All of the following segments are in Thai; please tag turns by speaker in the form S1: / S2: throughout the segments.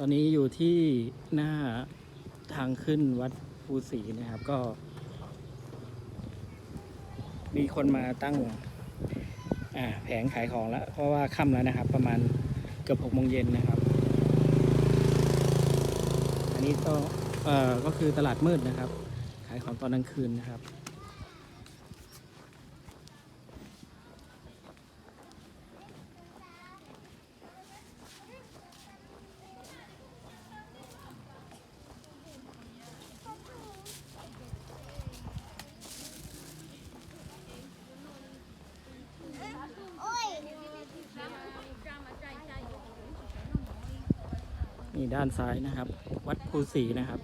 S1: ตอนนี้อยู่ที่หน้าทางขึ้นวัดภูศรีนะครับก็ มีคนมาตั้งแผงขายของแล้ว เพราะว่าค่ำแล้วนะครับ ประมาณเกือบหกโมงเย็นนะครับ อันนี้ก็เออก็คือตลาดมืดนะครับ ขายของตอนกลางคืนนะครับ นี่ด้านซ้ายนะครับ วัดภูศรีนะครับ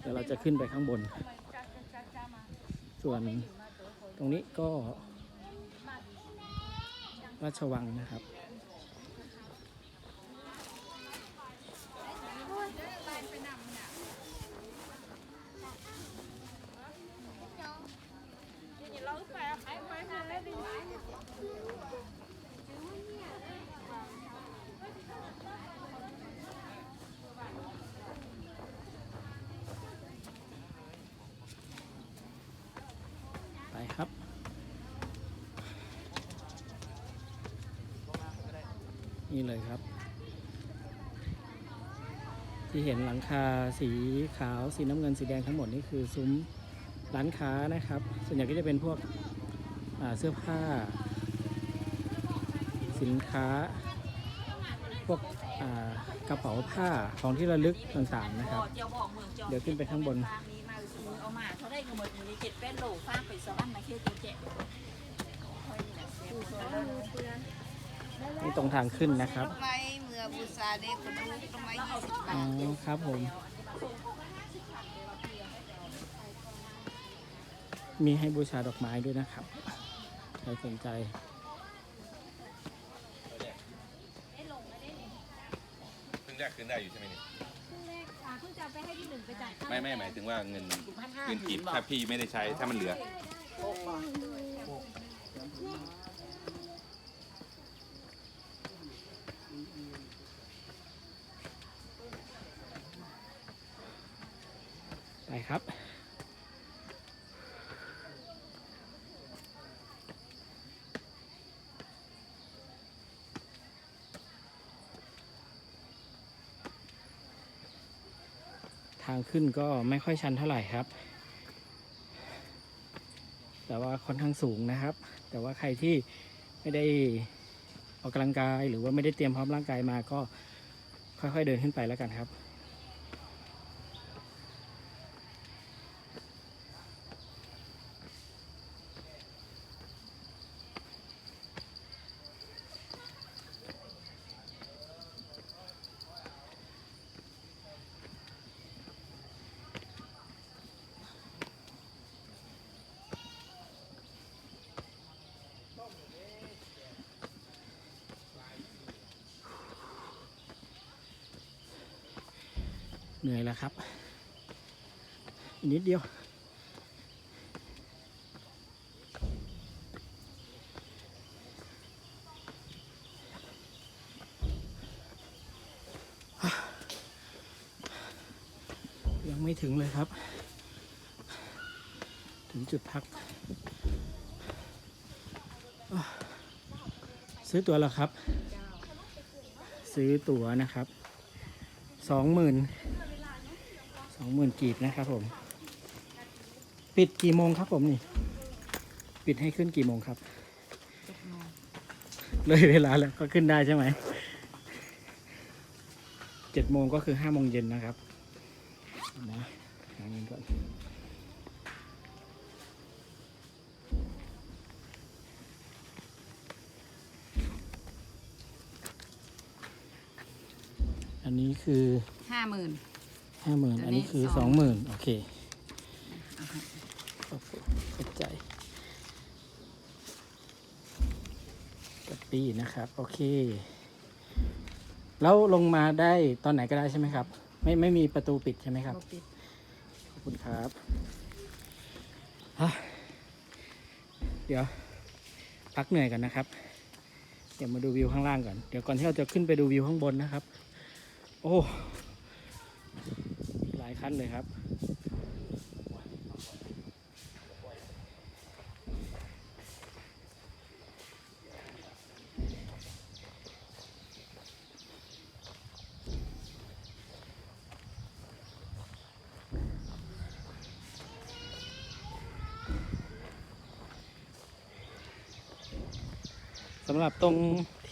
S1: เดี๋ยวเราจะขึ้นไปข้างบน ส่วนตรงนี้ก็ราชวังนะครับ นี่เลยครับ ที่เห็นหลังคาสีขาวสีน้ำเงินสีแดงทั้งหมดนี่คือซุ้มร้านค้านะครับ ส่วนใหญ่ก็จะเป็นพวกเสื้อผ้า สินค้า พวกกระเป๋าผ้าของที่ระลึกต่างๆนะครับ
S2: เดี๋
S1: ยวขึ้นไปข้างบน
S2: เอามาเขาได้เงินหมดอยู่ในเจ็ดเป็นโหลฟาไปสวรรค์มาเคี่ยวเจ๊
S1: นี่ตรงทางขึ้นนะครับ
S3: ดอกไม้เมื่อบูชาเด็กคนรู้ดอกไม้ยี่สิบบา
S1: อ๋อ
S3: ท
S1: ครับผม มีให้บูชาดอกไม้ด้วยนะครับ ใครสนใจ
S4: เพิ่งแรกคืนได้อยู่ใช่ไหมนี่
S5: เพิ่งจะไปให้ที่หนึ่งไปจ่าย
S4: ไม่ไม่หมายถึงว่าเงิน
S2: พันห้า
S4: เงินกิบถ้าพี่ไม่ได้ใช้ถ้ามันเหลือ
S1: ไป ครับ ทางขึ้นก็ไม่ค่อยชันเท่าไหร่ครับ แต่ว่าค่อนข้างสูงนะครับ แต่ว่าใครที่ไม่ได้ออกกำลังกายหรือว่าไม่ได้เตรียมพร้อมร่างกายมาก็ค่อยๆเดินขึ้นไปแล้วกันครับ เหนื่อยแล้วครับอีกนิดเดียว ยังไม่ถึงเลยครับ ถึงจุดพัก ซื้อตั๋วแล้วครับ ซื้อตั๋วนะครับสองหมื่น สองหมื่นกีบนะครับผม ปิดกี่โมงครับผมนี่ ปิดให้ขึ้นกี่โมงครับ เลยเวลาแล้วก็ขึ้นได้ใช่ไหม เจ็ดโมงก็คือห้าโมงเย็นนะครับนะหาเงินก่อนอันนี้คือ
S2: ห้าหมื่น
S1: ห้าหมื่น
S2: อั
S1: อัน
S2: นนี้
S1: นี้คือส
S2: ส
S1: อ
S2: องง
S1: หมื่นโอเคขอบคุณเข้าใจกระปีนะครับ โอเค แล้วลงมาได้ตอนไหนก็ได้ใช่ไหมครับ ไม่ไม่มีประตูปิดใช่ไหมครับ ขอบคุณครับฮะเดี๋ยว พักเหนื่อยกันนะครับ เดี๋ยวมาดูวิวข้างล่างก่อน เดี๋ยวก่อนที่เราจะขึ้นไปดูวิวข้างบนนะครับ โอ้อีกหลาย คันเลยครับสำหรับตรง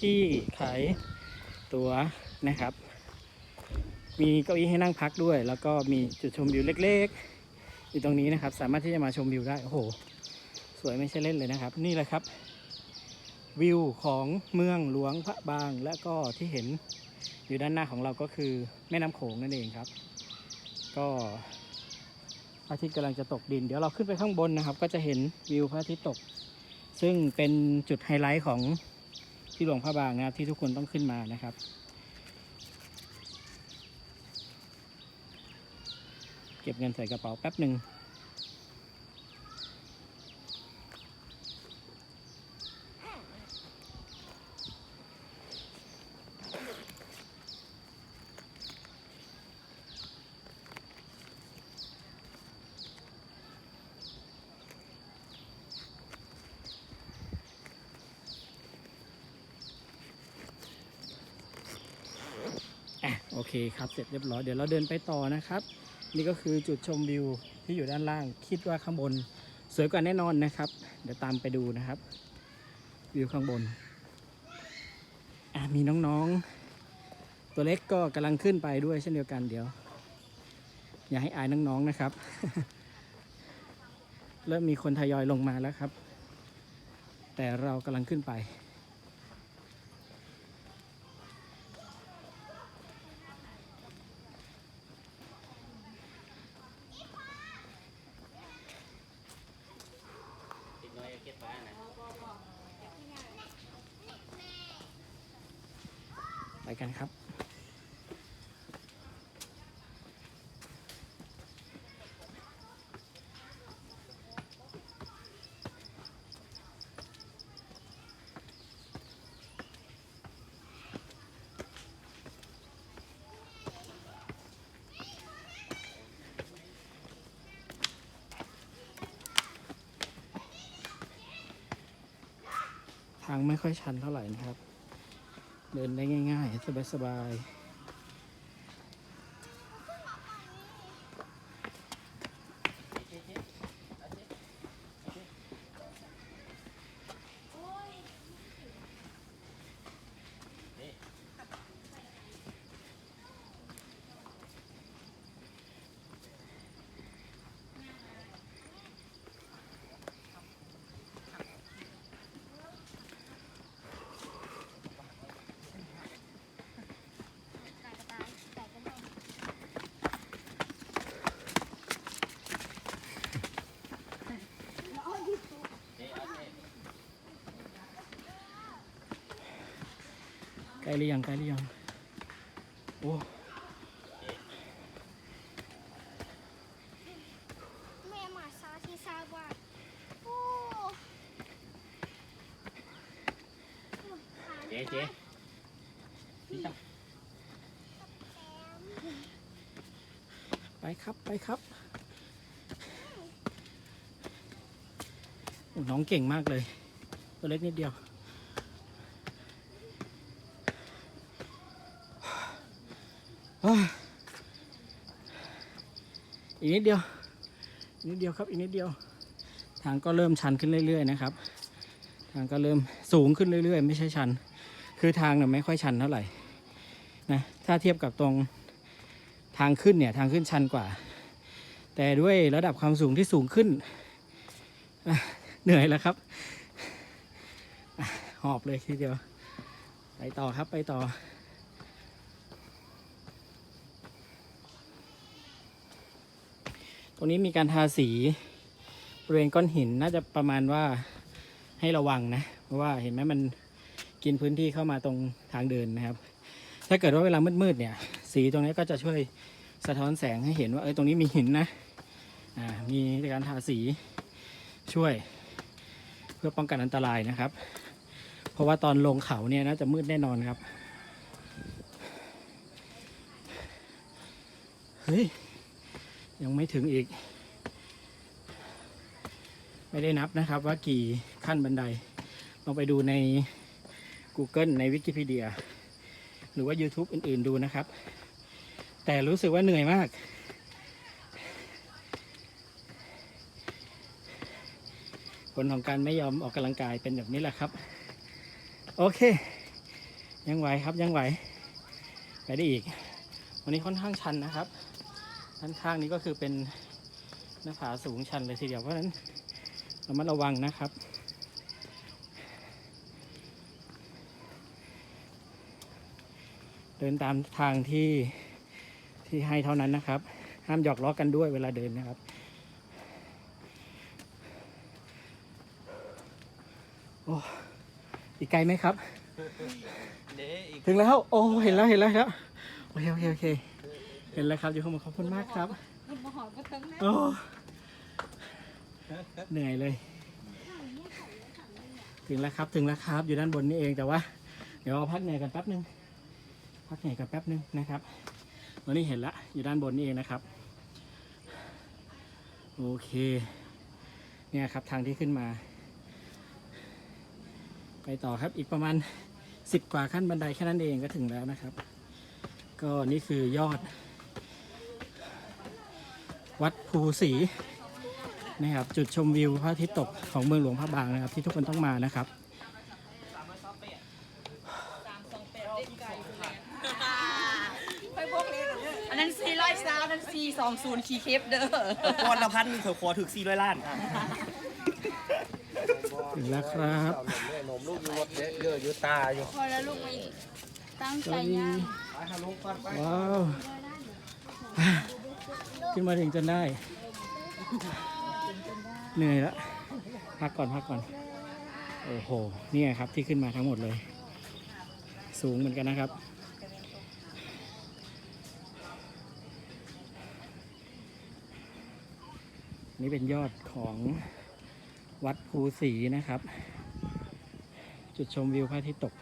S1: ที่ขายตั๋วนะครับ มีเก้าอี้ให้นั่งพักด้วย แล้วก็มีจุดชมวิวเล็กๆ อยู่ตรงนี้นะครับ สามารถที่จะมาชมวิวได้โอ้โห สวยไม่ใช่เล่นเลยนะครับ นี่แหละครับ วิวของเมืองหลวงพระบางและก็ที่เห็นอยู่ด้านหน้าของเราก็คือแม่น้ำโขงนั่นเองครับ ก็พระอาทิตย์กำลังจะตกดิน เดี๋ยวเราขึ้นไปข้างบนนะครับ ก็จะเห็นวิวพระอาทิตย์ตก ซึ่งเป็นจุดไฮไลท์ของที่หลวงพระบางนะครับที่ทุกคนต้องขึ้นมานะครับ เก็บเงินใส่กระเป๋าแป๊บหนึ่งอะโอเคครับ เสร็จเรียบร้อย เดี๋ยวเราเดินไปต่อนะครับ นี่ก็คือจุดชมวิวที่อยู่ด้านล่าง คิดว่าข้างบน สวยกว่าแน่นอนนะครับ เดี๋ยวตามไปดูนะครับ วิวข้างบนอะมีน้องๆ ตัวเล็กก็กำลังขึ้นไปด้วยเช่นเดียวกันเดี๋ยว อย่าให้อายน้องๆนะครับ เริ่มมีคนทยอยลงมาแล้วครับ แต่เรากำลังขึ้นไปไปางไม่ค่อยชันเท่าไหร่นะครับ เดินได้ง่าย ๆ สบายๆใกล้ หรือยังใกล้หรือยังโอ้
S5: แม่หมาซาที่ซาบว่าโอ้
S1: เจ๊เจ๊ไปครับไปครับโอ้น้องเก่งมากเลย ตัวเล็กนิดเดียว อีกนิดเดียวนิดเดียวครับอีกนิดเดียว ทางก็เริ่มชันขึ้นเรื่อย ๆ นะครับ ทางก็เริ่มสูงขึ้นเรื่อย ๆ ไม่ใช่ชัน คือทางเนี่ยไม่ค่อยชันเท่าไหร่นะถ้าเทียบกับตรงทางขึ้นเนี่ยทางขึ้นชันกว่า แต่ด้วยระดับความสูงที่สูงขึ้น เหนื่อยแล้วครับหอบเลยทีเดียว ไปต่อครับไปต่อ รงนี้มีการทาสีบริเวณก้อนหินน่าจะประมาณว่าให้ระวังนะ เพราะว่าเห็นไหมมันกินพื้นที่เข้ามาตรงทางเดินนะครับ ถ้าเกิดว่าเวลามืดๆเนี่ย สีตรงนี้ก็จะช่วยสะท้อนแสงให้เห็นว่าเออตรงนี้มีหินนะอ่ามีการทาสีช่วยเพื่อป้องกันอันตรายนะครับ เพราะว่าตอนลงเขาเนี่ยน่าจะมืดแน่นอนครับ เฮ้ย ยังไม่ถึงอีก ไม่ได้นับนะครับว่ากี่ขั้นบันไดลองไปดูใน Google ใน Wikipedia หรือว่า YouTube อื่น ๆดูนะครับ แต่รู้สึกว่าเหนื่อยมาก ผลของการไม่ยอมออกกำลังกายเป็นแบบนี้แหละครับ โอเค ยังไหวครับยังไหว ไปได้อีก วันนี้ค่อนข้างชันนะครับ ด้านข้างนี้ก็คือเป็นหน้าผาสูงชันเลยทีเดียวเพราะฉะนั้นระมัดระวังนะครับ เดินตามทางที่ที่ให้เท่านั้นนะครับ ห้ามหยอกล้อกันด้วยเวลาเดินนะครับโอ้อีกไกลไหมครับ ถึงแล้ว โอ้ เห็นแล้ว เห็นแล้วเห็นแล้ว โอเค โอเค โอเค เห็นแล้วครับอยู่ข้างบนขอบคุณมากครับโอ้เหนื่อยเลย ถึงแล้วครับถึงแล้วครับ อยู่ด้านบนนี่เองแต่ว่า เดี๋ยวเอาพักเหนื่อยกันแป๊บนึงพักเหนื่อยกันแป๊บนึงนะครับวันนี้เห็นละอยู่ด้านบนนี่เองนะครับ โอเค เนี่ยครับทางที่ขึ้นมา ไปต่อครับอีกประมาณสิบกว่าขั้นบันไดแค่นั้นเองก็ถึงแล้วนะครับ ก็นี่คือยอด วัดภูศรีนะครับจุดชมวิวพระอาทิตย์ตกของเมืองหลวงพระบางนะครับ ที่ทุกคนต้องมานะครับ
S2: อันนั้นสี่ร้อยสามอันนั้นสี่สองศูนย์คีเคปเด้อ
S6: ก้อนละพันเถอะขอถึงสี่ร้อยล้าน
S1: ถึงแล้วครับ
S6: นมลูกอยู่รถเยอะอยู่ตาอยู่
S3: พอแล้วลูกไม่ตั้ง
S1: ต
S3: ใจ
S1: อนนี้
S3: ย่าง
S1: ว้าว ขึ้นมาถึงจนได้ เหนื่อยแล้วพักก่อนพักก่อน โอ้โหนี่ครับที่ขึ้นมาทั้งหมดเลย สูงเหมือนกันนะครับ นี่เป็นยอดของวัดภูศรีนะครับ จุดชมวิวพระอาทิตย์ตก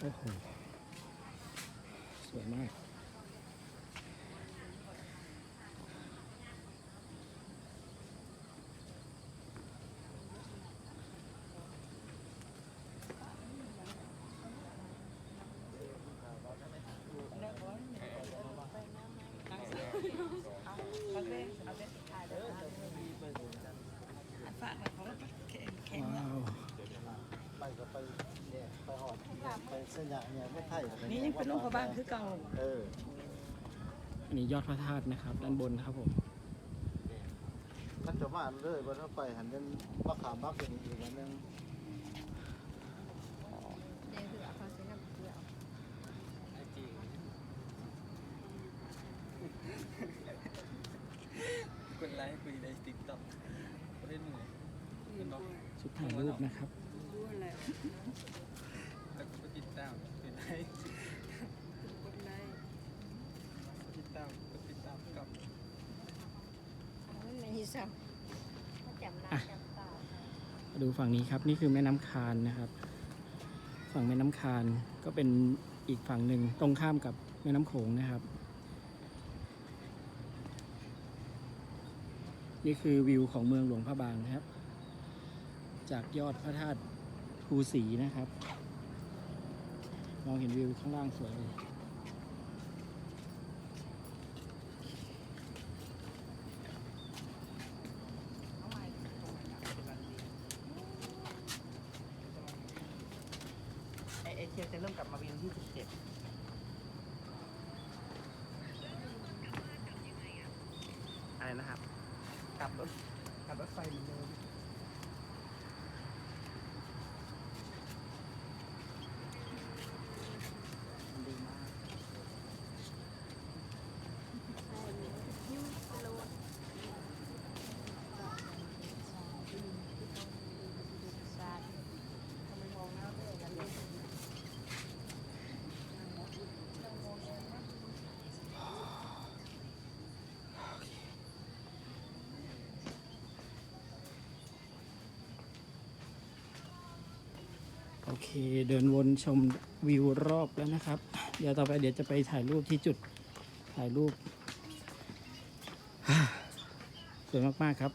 S1: โอ้โห สวยมาก ว้าว
S6: นี่ยังเป็นลูกพระบางคือเก่า
S1: อันนี้ยอดพระธาตุนะครับ ด้านบนครับผม
S7: ท่านจะมาเลยบนรถไฟหันเป็นมะขามบักเป็นอีกอันหนึง
S3: เดี๋ยวคือเอาเขาใช้น้ำเกลือ
S6: คนไลฟ์คุยในติ๊กต็อกเล่นเหนื่อยเป็นน้อง
S1: ชุดถ่ายรูปนะครับ
S6: แล้วก็ติดตามเป็นไลฟ์ติดตามกดติดตามกับ
S3: มันไม่ใช่จำหน้าจำตา
S1: มา ดูฝั่งนี้ครับนี่คือแม่น้ำคานนะครับ ฝั่งแม่น้ำคานก็เป็นอีกฝั่งหนึ่งตรงข้ามกับแม่น้ำโขงนะครับ นี่คือวิวของเมืองหลวงพระบางนะครับ จากยอดพระธาตุภูศรีนะครับ มองเห็นวิวข้างล่างสวยเลย
S6: เชียร์จะเริ่มกลับมาวียนที่
S1: 17 โอเคเดินวนชมวิวรอบแล้วนะครับ เดี๋ยวต่อไปเดี๋ยวจะไปถ่ายรูปที่จุดถ่ายรูปสวยมากๆครับ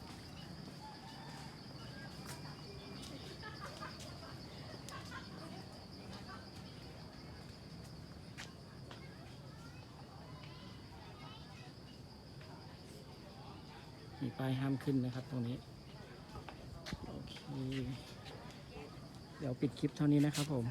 S1: มีป้ายห้ามขึ้นนะครับตรงนี้ โอเค เดี๋ยวปิดคลิปเท่านี้นะครับผม